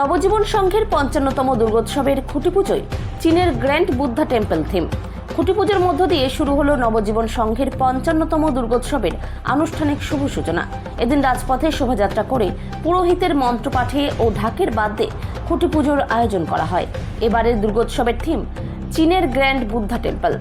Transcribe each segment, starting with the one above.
নবজীবন সংঘের পঞ্চান্নতম দুর্গোৎসবের খুঁটি পুজোয় চীনের গ্র্যান্ড বুদ্ধা টেম্পল থিম। খুঁটি পুজোর মধ্য দিয়ে শুরু হলো নবজীবন সংঘের পঞ্চান্নতম দুর্গোৎসবের আনুষ্ঠানিক শুভ সূচনা। এদিন রাজপথে শোভাযাত্রা করে পুরোহিতের মন্ত্রপাঠে ও ঢাকের বাদ্যে খুঁটি পুজোর আয়োজন করা হয়। এবারের দুর্গোৎসবের থিম, চীনের গ্র্যান্ড বুদ্ধা টেম্পল।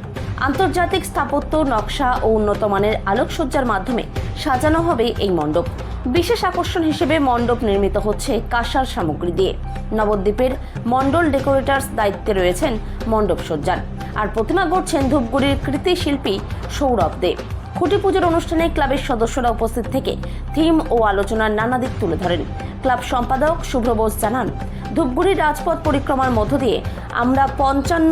আন্তর্জাতিক স্থাপত্য নকশা ও উন্নত মানের আলোকসজ্জার মাধ্যমে সাজানো হবে এই মণ্ডপ। বিশেষ আকর্ষণ হিসেবে মণ্ডপ নির্মিত হচ্ছে কাঁসার সামগ্রী দিয়ে। নবদ্বীপের মণ্ডল ডেকোরেটার্স দায়িত্বে রয়েছেন মণ্ডপ সজ্জার। আর প্রতিমা গড়ছেন ধূপগুড়ির কৃতি শিল্পী সৌরভ দে। খুঁটি পুজোর অনুষ্ঠানে ক্লাবের সদস্যরা উপস্থিত থেকে থিম ও আলোচনার নানা দিক তুলে ধরেন। ক্লাব সম্পাদক শুভ্র বোস জানান, ধূপগুড়ির রাজপথ পরিক্রমার মধ্য দিয়ে আমরা পঞ্চান্ন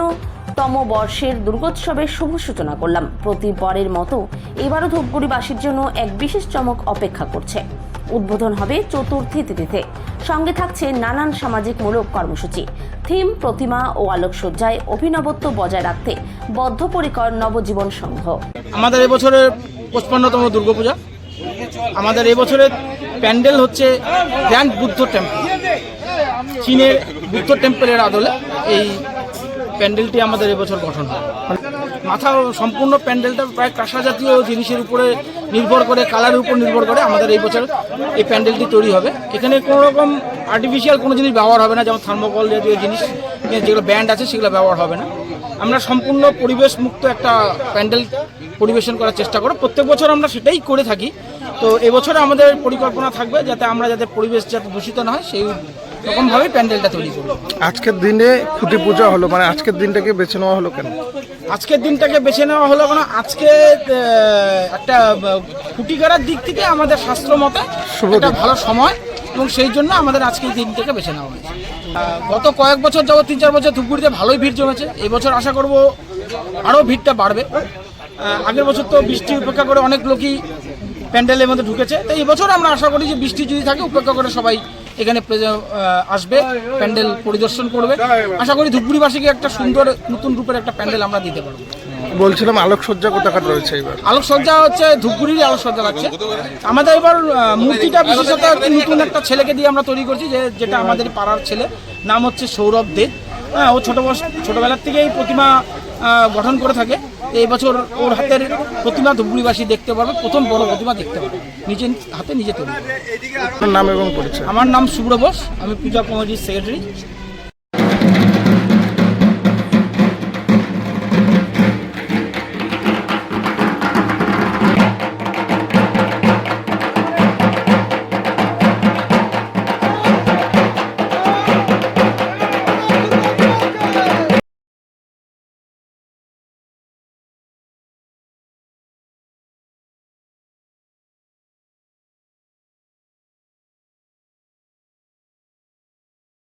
তম বর্ষের দুর্গোৎসবের শুভ সূচনা করলাম। প্রতিবারের মতো এবারও ধূপগুড়িবাসীর জন্য এক বিশেষ চমক অপেক্ষা করছে। উদ্বোধন হবে চতুর্থী তিথিতে। সঙ্গে থাকছে নানান সামাজিকমূলক কর্মসূচি। থিম, প্রতিমা ও আলোকসজ্জায় অভিনবত্ব বজায় রাখতে বদ্ধপরিকর নবজীবন সংঘ। আমাদের এবছরের পঁচপান্নতম দুর্গাপূজা। আমাদের এবছরের প্যান্ডেল হচ্ছে গ্র্যান্ড বুদ্ধ টেম্পল। চীনের বুদ্ধ টেম্পলের আদলে এই প্যান্ডেলটি আমাদের এবছর গঠন হয়। মাথা সম্পূর্ণ প্যান্ডেলটা প্রায় কাঁসা জাতীয় জিনিসের উপরে নির্ভর করে, কালারের উপর নির্ভর করে আমাদের এই বছর এই প্যান্ডেলটি তৈরি হবে। এখানে কোনো রকম আর্টিফিশিয়াল কোনো জিনিস ব্যবহার হবে না, যেমন থার্মোকল জাতীয় জিনিস যেগুলো ব্যান্ড আছে সেগুলো ব্যবহার হবে না। আমরা সম্পূর্ণ পরিবেশ মুক্ত একটা প্যান্ডেল পরিবেশন করার চেষ্টা করব। প্রত্যেক বছর আমরা সেটাই করে থাকি। তো এবছর আমাদের পরিকল্পনা থাকবে যাতে আমরা যাতে পরিবেশ যাতে দূষিত না হয়, সেই রকমভাবেই প্যান্ডেলটা তৈরি করব আজকের দিনে খুঁটি পূজা হলো মানে আজকের দিনটাকে বেছে নেওয়া হলো কেন? আজকের দিনটাকে বেছে নেওয়া হলো কেন? আজকে একটা খুঁটি করার দিক থেকে আমাদের শাস্ত্র মতে একটা ভালো সময় এবং সেই জন্য আমাদের আজকে এই দিনটাকে বেছে নেওয়া হয়েছে। গত কয়েক বছর যাবত তিন চার বছর ধূপগুড়িতে ভালোই ভিড় জমেছে। এই বছর আশা করব আরও ভিড়টা বাড়বে। আগের বছর তো বৃষ্টি উপেক্ষা করে অনেক লোকই প্যান্ডেলের মধ্যে ঢুকেছে। তো এই বছর আমরা আশা করি যে বৃষ্টি যদি থাকে উপেক্ষা করে সবাই এখানে আসবে প্যান্ডেল পরিদর্শন করবে। আশা করি ধূপগুড়িবাসীকে একটা সুন্দর নতুন রূপের একটা প্যান্ডেল আমরা দিতে পারব। বলছিলাম আলোকসজ্জা কোথাকার রয়েছে এবার? আলোকসজ্জা হচ্ছে ধূপগুড়ির আলোকসজ্জা লাগছে। আমাদের এবার মূর্তিটা বিশেষত একটা নতুন একটা ছেলেকে দিয়ে আমরা তৈরি করছি যে যেটা আমাদের পাড়ার ছেলে। নাম হচ্ছে সৌরভ দেব হ্যাঁ ও ছোটো বয়স ছোটোবেলার থেকেই প্রতিমা গঠন করে থাকে। এই বছর ওর হাতের প্রতিমা ধুবড়িবাসী দেখতে পারবে প্রথম বড় প্রতিমা দেখতে পারবে। নিজের হাতে নিজে তৈরি। নাম এবং পরিচয়? আমার নাম শুভ্র বোস আমি পূজা কমিটির সেক্রেটারি